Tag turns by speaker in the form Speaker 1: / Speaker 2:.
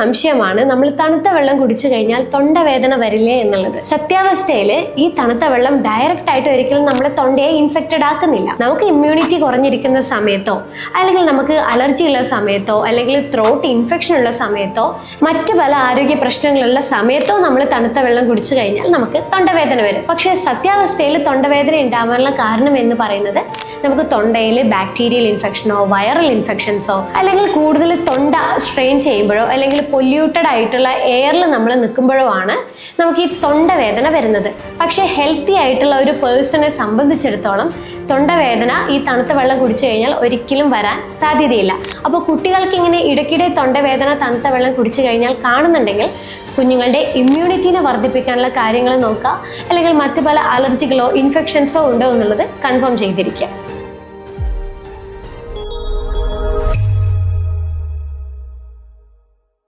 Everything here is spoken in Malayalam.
Speaker 1: സംശയമാണ് നമ്മൾ തണുത്ത വെള്ളം കുടിച്ചു കഴിഞ്ഞാൽ തൊണ്ടവേദന വരില്ലേ എന്നുള്ളത്. സത്യാവസ്ഥയിൽ ഈ തണുത്ത വെള്ളം ഡയറക്റ്റ് ആയിട്ട് ഒരിക്കലും നമ്മുടെ തൊണ്ടയെ ഇൻഫെക്റ്റഡ് ആക്കുന്നില്ല. നമുക്ക് ഇമ്മ്യൂണിറ്റി കുറഞ്ഞിരിക്കുന്ന സമയത്തോ അല്ലെങ്കിൽ നമുക്ക് അലർജി ഉള്ള സമയത്തോ അല്ലെങ്കിൽ ത്രോട്ട് ഇൻഫെക്ഷൻ ഉള്ള സമയത്തോ മറ്റു പല ആരോഗ്യ പ്രശ്നങ്ങളുള്ള സമയത്തോ നമ്മൾ തണുത്ത വെള്ളം കുടിച്ചു കഴിഞ്ഞാൽ നമുക്ക് തൊണ്ടവേദന വരും. പക്ഷേ സത്യാവസ്ഥയിൽ തൊണ്ടവേദന ഉണ്ടാവാനുള്ള കാരണം എന്ന് പറയുന്നത് നമുക്ക് തൊണ്ടയിൽ ബാക്ടീരിയൽ ഇൻഫെക്ഷനോ വൈറൽ ഇൻഫെക്ഷൻസോ അല്ലെങ്കിൽ കൂടുതൽ തൊണ്ട സ്ട്രെയിൻ ചെയ്യുമ്പോഴോ അല്ലെങ്കിൽ പൊല്യൂട്ടഡ് ആയിട്ടുള്ള എയറിൽ നമ്മൾ നിൽക്കുമ്പോഴുമാണ് നമുക്ക് ഈ തൊണ്ടവേദന വരുന്നത്. പക്ഷേ ഹെൽത്തി ആയിട്ടുള്ള ഒരു പേഴ്സണെ സംബന്ധിച്ചിടത്തോളം തൊണ്ടവേദന ഈ തണുത്ത വെള്ളം കുടിച്ചു കഴിഞ്ഞാൽ ഒരിക്കലും വരാൻ സാധ്യതയില്ല. അപ്പോൾ കുട്ടികൾക്ക് ഇങ്ങനെ ഇടയ്ക്കിടെ തൊണ്ടവേദന തണുത്ത വെള്ളം കുടിച്ചു കഴിഞ്ഞാൽ കാണുന്നുണ്ടെങ്കിൽ കുഞ്ഞുങ്ങളുടെ ഇമ്മ്യൂണിറ്റീനെ വർദ്ധിപ്പിക്കാനുള്ള കാര്യങ്ങൾ നോക്കുക. അല്ലെങ്കിൽ മറ്റു പല അലർജികളോ ഇൻഫെക്ഷൻസോ ഉണ്ടോ എന്നുള്ളത് കൺഫേം ചെയ്തിരിക്കുക.